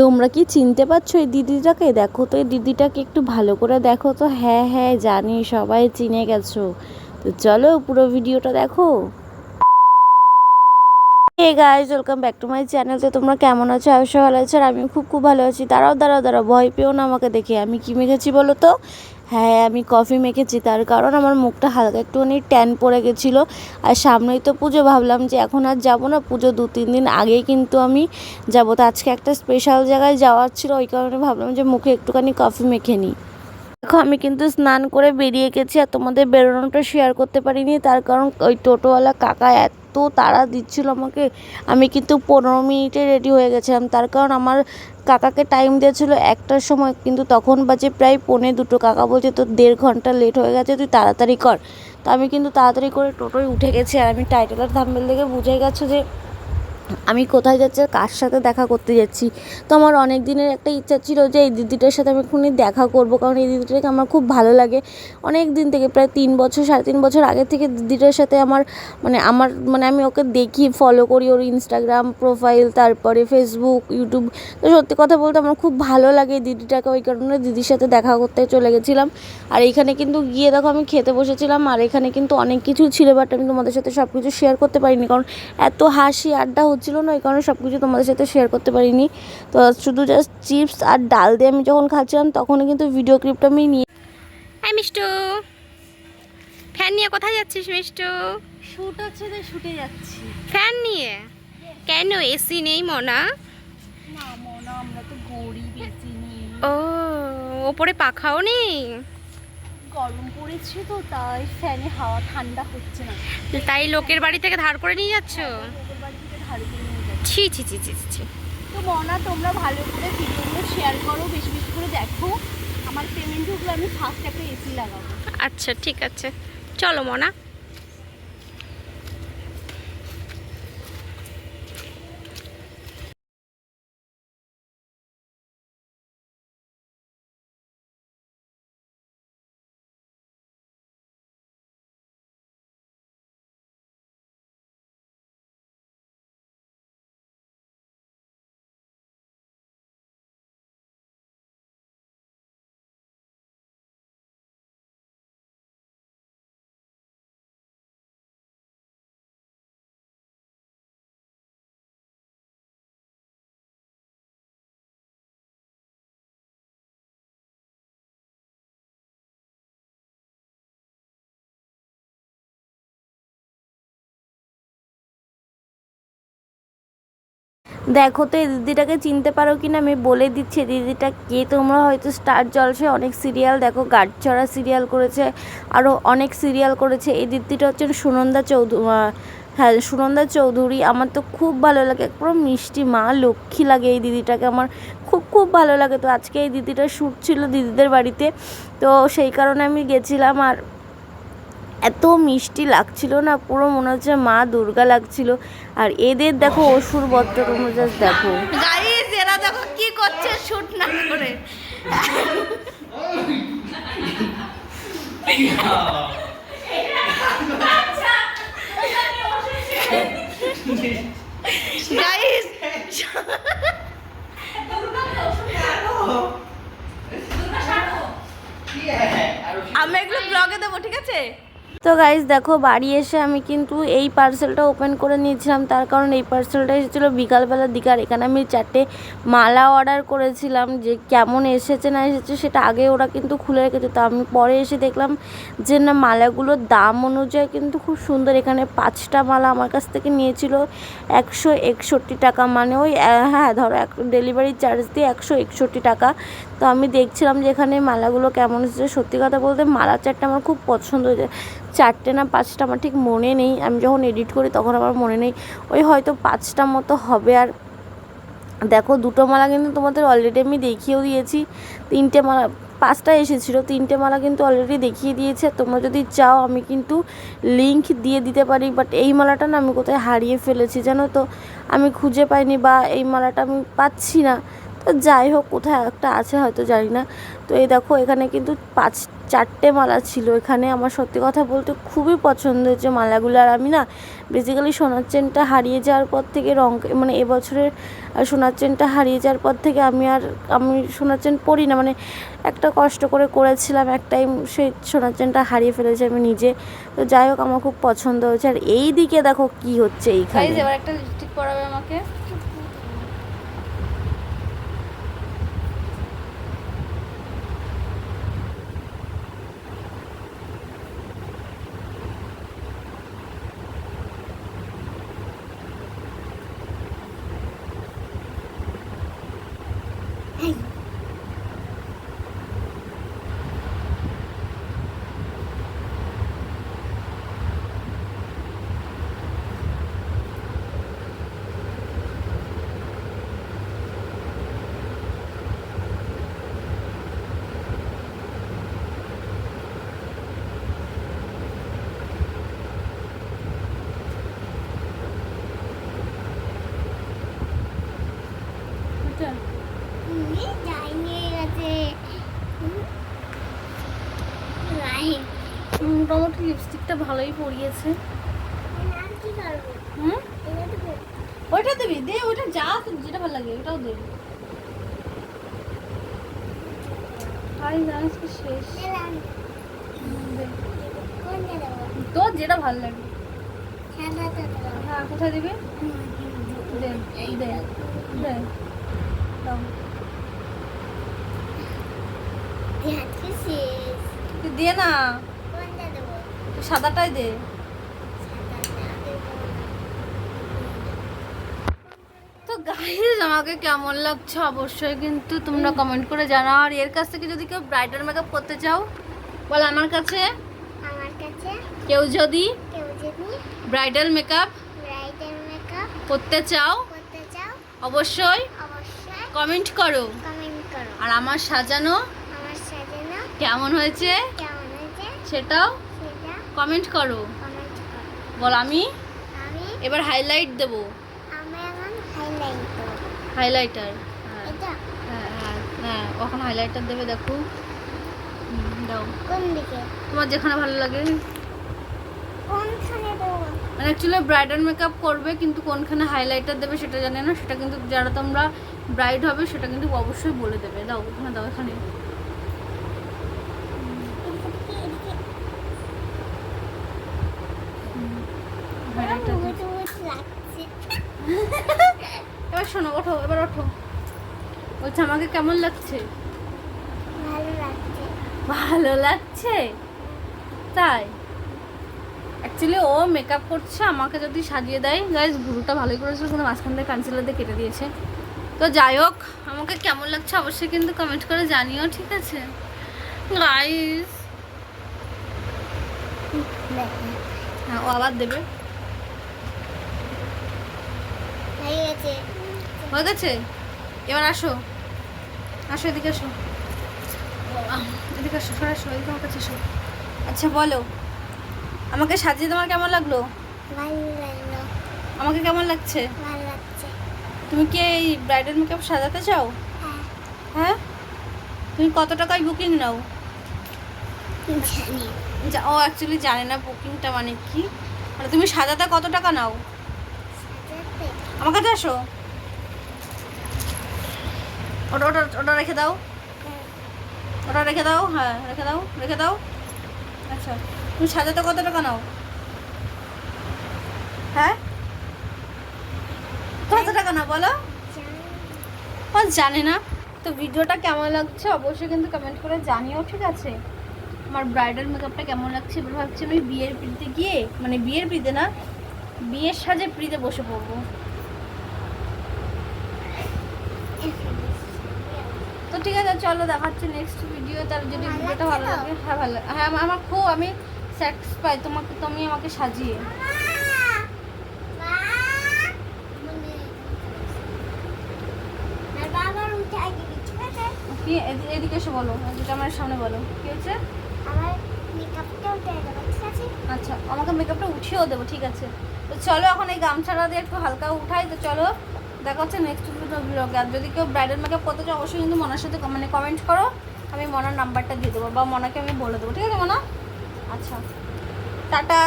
তোমরা কি চিনতে পারছ এই দিদিটাকে? দেখো তো, এই দিদিটাকে একটু ভালো করে দেখো তো। হ্যাঁ হ্যাঁ জানি, সবাই চিনে গেছো। তো চলো পুরো ভিডিওটা দেখো। Hey guys welcome back to my channel তো তোমরা কেমন আছো? অবশ্যই ভালো আছো আর আমি খুব খুব ভালো আছি। দাঁড়াও দাঁড়াও দাঁড়াও, ভয় পেও না আমাকে দেখে। আমি কি মেখেছি বলো তো? হ্যাঁ আমি কফি মেখেছি। তার কারণ আমার মুখটা হালকা একটুখানি ট্যান পড়ে গেছিল। আর সামনেই তো পুজো, ভাবলাম যে এখন আর যাব না। পুজো দু, তিন দিন আগেই কিন্তু আমি যাব। তো আজকে একটা স্পেশাল জায়গায় যাওয়ার ছিল। ওই কারণে ভাবলাম যে মুখে একটুখানি কফি মেখে নিই। দেখো, আমি কিন্তু স্নান করে বেরিয়ে গেছি আর তোমাদের বেরোনোটা শেয়ার করতে পারিনি। তার কারণ ওই টোটোওয়ালা কাকা এত তাড়া দিচ্ছিল আমাকে। আমি কিন্তু পনেরো মিনিটে রেডি হয়ে গেছিলাম। তার কারণ আমার কাকাকে টাইম দিয়েছিল একটার সময়। কিন্তু তখন বাজে প্রায় পৌনে দুটো। কাকা বলছে, তোর দেড় ঘণ্টা লেট হয়ে গেছে, তুই তাড়াতাড়ি কর। তো আমি কিন্তু তাড়াতাড়ি করে টোটোয় উঠে গেছি। আর আমি টাইটেলার থাম্বেল দেখে বুঝে গেছো যে আমি কোথায় যাচ্ছি কার সাথে দেখা করতে যাচ্ছি? তো আমার অনেক দিনের একটা ইচ্ছা ছিল যে এই দিদিটার সাথে আমি এক্ষুনি দেখা করব, কারণ এই দিদিটাকে আমার খুব ভালো লাগে। অনেক দিন থেকে, প্রায় তিন বছর, সাড়ে তিন বছর আগে থেকে দিদিটার সাথে আমার মানে আমার মানে আমি ওকে দেখি ফলো করি ওর ইনস্টাগ্রাম প্রোফাইল তারপরে ফেসবুক ইউটিউব তো সত্যি কথা বলতে আমার খুব ভালো লাগে এই দিদিটাকে, ওই কারণে দিদির সাথে দেখা করতে চলে গেছিলাম। আর এইখানে কিন্তু গিয়ে দেখো আমি খেতে বসেছিলাম, আর এখানে কিন্তু অনেক কিছু ছিল বাট আমি তোমাদের সাথে সব কিছু শেয়ার করতে পারিনি, কারণ এত হাসি, আড্ডা হচ্ছিল না ওই কারণে সব কিছু তোমাদের সাথে শেয়ার করতে পারিনি। তো শুধু জাস্ট চিপস আর ডাল দিয়ে আমি যখন খাচ্ছিলাম তখনই কিন্তু ভিডিও ক্লিপটা আমি নিয়ে হ্যাঁ মিষ্টু। ফ্যান নিয়ে কোথায় যাচ্ছিস মিষ্টু? শুট হচ্ছে তাই শুটে যাচ্ছি। ফ্যান নিয়ে? কেন এসি নেই মনা? না মনে আমরা তো গরিব নেই। ও ওপরে পাখাও নেই? গরম পড়েছে তো তাই ফ্যানে হাওয়া ঠান্ডা হচ্ছে না। তাই লোকের বাড়ি থেকে ধার করে নিয়ে যাচ্ছ? ছি ছি ছি ছি ছি, তো মনা তোমরা ভালো করে ভিডিওগুলো শেয়ার করো বেশি বেশি করে দেখো। আমার পেমেন্ট ঢুকলে আমি ফার্স্ট একটা এসি লাগাবো। আচ্ছা ঠিক আছে। চলো মনা। দেখো তো, এই দিদিটাকে চিনতে পারো কি না আমি বলে দিচ্ছি দিদিটা কে? তোমরা হয়তো স্টার জলসে অনেক সিরিয়াল দেখো গাঢ়চড়া সিরিয়াল করেছে আরও অনেক সিরিয়াল করেছে। এই দিদিটা হচ্ছেন সুনন্দা চৌধুরী হ্যাঁ সুনন্দা চৌধুরী। আমার তো খুব ভালো লাগে পুরো মিষ্টি মা, লক্ষ্মী লাগে এই দিদিটাকে আমার, খুব খুব ভালো লাগে। তো আজকে এই দিদিটার শ্যুট ছিল দিদিদের বাড়িতে, তো সেই কারণে আমি গেছিলাম আর এত মিষ্টি লাগছিল না পুরো মনে হচ্ছে মা দুর্গা লাগছিল। আর এদের দেখো অসুর বদ্ধ তোমরা জাস্ট দেখো এরা দেখো কি করছে শুট না করে। গাইস আমি এগুলো ব্লগে দেবো ঠিক আছে? তো গাইজ দেখো, বাড়ি এসে আমি কিন্তু এই পার্সেলটা ওপেন করে নিয়েছিলাম। তার কারণ এই পার্সেলটা এসেছিল বিকালবেলার দিকে। আর এখানে আমি চারটে মালা অর্ডার করেছিলাম যে কেমন এসেছে না এসেছে সেটা আগে ওরা কিন্তু খুলে রেখেছে। তো আমি পরে এসে দেখলাম যে না, মালাগুলোর দাম অনুযায়ী কিন্তু খুব সুন্দর। এখানে পাঁচটা মালা আমার কাছ থেকে নিয়েছিল একশো একষট্টি টাকা। মানে ওই হ্যাঁ ধরো এক ডেলিভারি চার্জ দিয়ে একশো একষট্টি টাকা। তো আমি দেখছিলাম যে এখানে মালাগুলো কেমন এসেছে। সত্যি কথা বলতে মালা চারটে আমার খুব পছন্দ হয়েছে। চারটে না পাঁচটা আমার ঠিক মনে নেই। আমি যখন এডিট করি তখন আমার মনে নেই। ওই হয়তো পাঁচটা মতো হবে আর দেখো দুটো মালা কিন্তু তোমাদের অলরেডি আমি দেখিয়েও দিয়েছি। তিনটে মালা, পাঁচটা এসেছিল, তিনটে মালা কিন্তু অলরেডি দেখিয়ে দিয়েছে। তোমরা যদি চাও আমি কিন্তু লিংক দিয়ে দিতে পারি। বাট এই মালাটা না আমি কোথায় হারিয়ে ফেলেছি জানো তো? আমি খুঁজে পাইনি বা এই মালাটা আমি পাচ্ছি না। তো যাই হোক, কোথায় একটা আছে হয়তো, জানি না। তো এই দেখো, এখানে কিন্তু পাঁচ, চারটে মালা ছিল। এখানে আমার সত্যি কথা বলতে খুবই পছন্দ হয়েছে মালাগুলো। আর আমি না বেসিক্যালি সোনার চেনটা হারিয়ে যাওয়ার পর থেকে রং মানে এবছরের সোনার চেনটা হারিয়ে যাওয়ার পর থেকে আমি আর, আমি সোনার চেন পরি না। মানে একটা কষ্ট করে করেছিলাম, এক টাইম সেই সোনার চেনটা হারিয়ে ফেলেছি আমি নিজে। তো যাই হোক, আমার খুব পছন্দ হয়েছে। আর এই দিকে দেখো কি হচ্ছে এইখানে। একটা লিপস্টিক পরাবে আমাকে। লিপস্টিকটা ভালোই পরিয়েছে। হুম? ওইটা দিবি দে ওইটা যা যেটা ভালো লাগে ওটাও দে। হাই জানিস কি শেষ। তোর যেটা ভালো লাগে। হ্যাঁ কোথায় দিবি? দে দে দে তুই দে না। সাদাটাই দে। তো গাইজ আমাকে কেমন লাগছে? অবশ্যই কিন্তু তোমরা কমেন্ট করে জানাও। আর এর কাছ থেকে যদি কেউ ব্রাইডাল মেকআপ করতে চাও বল আমার কাছে। আমার কাছে। কেউ যদি কেউ যদি ব্রাইডাল মেকআপ ব্রাইডাল মেকআপ করতে চাও করতে চাও অবশ্যই অবশ্যই কমেন্ট করো। কমেন্ট করো। আর আমার সাজানো আমার সাজানো কেমন হয়েছে? কেমন হয়েছে? সেটাও সেটা কমেন্ট করো। বল আমি? এবার হাইলাইট দেবো। হাইলাইটার হ্যাঁ। হ্যাঁ হ্যাঁ হ্যাঁ কখন হাইলাইটার দেবে দেখো। দাও। কোন দিকে? তোমার যেখানে ভালো লাগে। কোনখানে দেবো? মানে অ্যাকচুয়ালি ব্রাইডাল মেকআপ করবে কিন্তু কোনখানে হাইলাইটার দেবে সেটা জানে না। সেটা কিন্তু যারা তোমরা ব্রাইড হবে সেটা কিন্তু অবশ্যই বলে দেবে। দাও ওখানে দাও এখানে এদিকে এদিকে হাইলাইটার মুখ মুখ লাগছে এবার শোনো ওঠো এবার ওঠো। বলছে আমাকে কেমন লাগছে? ভালো লাগছে। তাই? অ্যাকচুয়ালি ও মেকআপ করছে আমাকে যদি সাজিয়ে দেয়। গাইজ গুরুটা ভালোই করেছিল কিন্তু মাঝখান থেকে কানসিলার দিয়ে কেটে দিয়েছে। তো যাই হোক আমাকে কেমন লাগছে অবশ্যই কিন্তু কমেন্ট করে জানিও ঠিক আছে? গাইজ হ্যাঁ ও আবার দেবে। হয়ে গেছে হয়ে গেছে? এবার আসো। আসো এদিকে আসো। এদিকে আসো সরে আসো এদিকে আমার কাছে আসো আচ্ছা বলো। আমাকে সাজিয়ে তোমার কেমন লাগল? ভালো লাগল। আমাকে কেমন লাগছে? ভালো লাগছে। তুমি কি এই ব্রাইডাল মেকআপ সাজাতে চাও? হ্যাঁ। হ্যাঁ? তুমি কত টাকায় বুকিং নাও? ও অ্যাকচুয়ালি জানে না বুকিংটা মানে কি। মানে তুমি সাজাতে কত টাকা নাও? আমার কাছে আসো। ওটা ওটা ওটা রেখে দাও। ওটা রেখে দাও হ্যাঁ রেখে দাও রেখে দাও। আচ্ছা তুমি সাজাতে কত টাকা নাও? হ্যাঁ? কত টাকা নাও, বলো? ও, জানে না। তো ভিডিওটা কেমন লাগছে অবশ্যই কিন্তু কমেন্ট করে জানিও, ঠিক আছে? আমার ব্রাইডাল মেকআপটা কেমন লাগছে এবার ভাবছি আমি বিয়ের পিড়িতে গিয়ে মানে বিয়ের পিড়িতে না, বিয়ের সাজে পিড়িতে বসে পড়ব তো ঠিক আছে, চলো দেখাচ্ছি নেক্সট ভিডিও তার যদি ভিডিওটা ভালো লাগে হ্যাঁ ভালো হ্যাঁ আমার- খুব, আমি স্যাটিসফাই তোমাকে, তুমি আমাকে সাজিয়ে। এদিকে এসে বলো আমার সামনে বলো, কি আছে আচ্ছা আমাকে মেকআপটা উঠিয়েও দেবো, ঠিক আছে। তো চলো এখন এই গামছাটা দিয়ে একটু হালকা উঠাই, তো চলো দেখা হচ্ছে নেক্সট ব্লগে আর যদি কেউ ব্রাইডাল মেকআপ করতে চাও, অবশ্যই কিন্তু মনার সাথে মানে কমেন্ট করো। আমি মনার নাম্বারটা দিয়ে দেবো বা মনাকে আমি বলে দেবো। ঠিক আছে, মনা? আচ্ছা। টাটা।